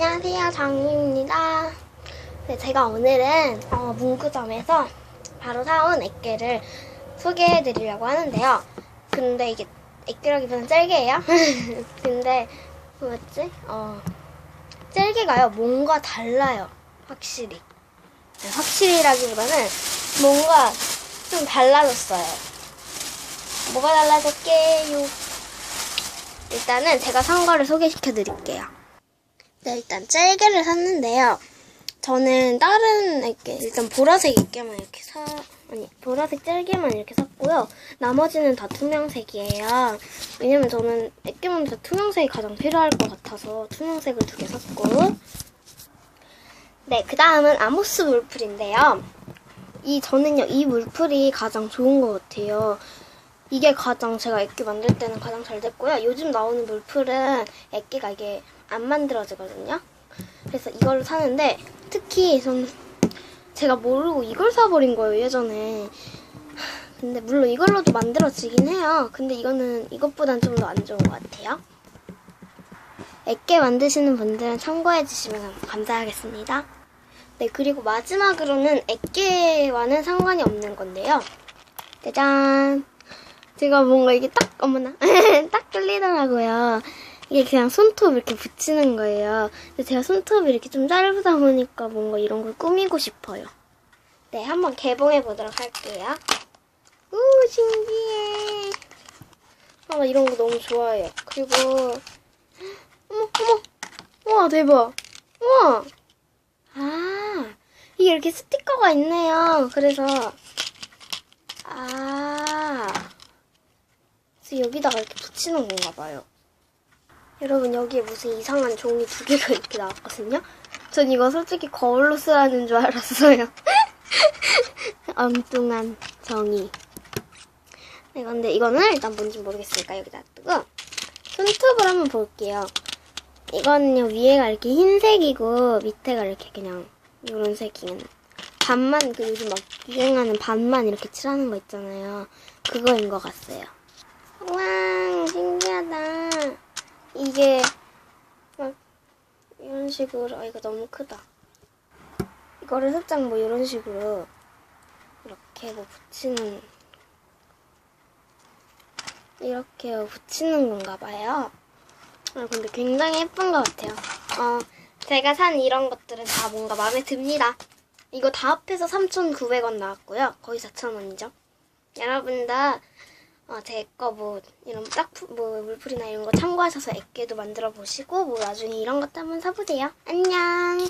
안녕하세요, 정희입니다. 네, 제가 오늘은 어, 문구점에서 바로 사온 액계를 소개해 드리려고 하는데요. 근데 이게 액계라기보다는 짤개예요. 근데 뭐였지? 어, 짤개가요 뭔가 달라요. 확실히. 네, 확실히라기보다는 뭔가 좀 달라졌어요. 뭐가 달라졌게요? 일단은 제가 산 거를 소개시켜 드릴게요. 네, 일단 짤개를 샀는데요. 저는 다른 액계, 일단 보라색 액계만 이렇게 사, 아니, 보라색 짤개만 이렇게 샀고요. 나머지는 다 투명색이에요. 왜냐면 저는 액계만 다 투명색이 가장 필요할 것 같아서 투명색을 두 개 샀고. 네, 그 다음은 아모스 물풀인데요. 이, 저는요, 이 물풀이 가장 좋은 것 같아요. 이게 가장 제가 액기 만들 때는 가장 잘 됐고요. 요즘 나오는 물풀은 액기가 이게 안 만들어지거든요. 그래서 이걸 사는데 특히 전 제가 모르고 이걸 사버린 거예요 예전에. 근데 물론 이걸로도 만들어지긴 해요. 근데 이거는 이것보단 좀 더 안 좋은 것 같아요. 액게 만드시는 분들은 참고해 주시면 감사하겠습니다. 네 그리고 마지막으로는 액게와는 상관이 없는 건데요. 짜잔. 제가 뭔가 이게 딱, 어머나. 딱 뚫리더라고요. 이게 그냥 손톱 이렇게 붙이는 거예요. 근데 제가 손톱이 이렇게 좀 짧다 보니까 뭔가 이런 걸 꾸미고 싶어요. 네, 한번 개봉해 보도록 할게요. 우, 신기해. 아, 나 이런 거 너무 좋아해요. 그리고, 어머, 어머. 우와, 대박. 우와. 아, 이게 이렇게 스티커가 있네요. 그래서, 아. 그래서 여기다가 이렇게 붙이는 건가 봐요. 여러분 여기에 무슨 이상한 종이 두 개가 이렇게 나왔거든요. 전 이거 솔직히 거울로 쓰라는 줄 알았어요. 엉뚱한 정의. 네, 근데 이거는 일단 뭔지 모르겠으니까 여기다 두고 손톱을 한번 볼게요. 이거는요 위에가 이렇게 흰색이고 밑에가 이렇게 그냥 이런 색이는 반만 그 요즘 막 유행하는 반만 이렇게 칠하는 거 있잖아요. 그거인 것 같아요. 와 신기하다. 이게 막 이런 식으로 아 이거 너무 크다. 이거를 살짝 뭐 이런 식으로 이렇게 뭐 붙이는 이렇게 붙이는 건가 봐요. 아 근데 굉장히 예쁜 것 같아요. 어 제가 산 이런 것들은 다 뭔가 마음에 듭니다. 이거 다 합해서 3,900원 나왔고요. 거의 4,000원이죠. 여러분들 어, 제거 뭐 이런 딱뭐 물풀이나 이런 거 참고하셔서 액계도 만들어 보시고 뭐 나중에 이런 것도 한번 사보세요. 안녕.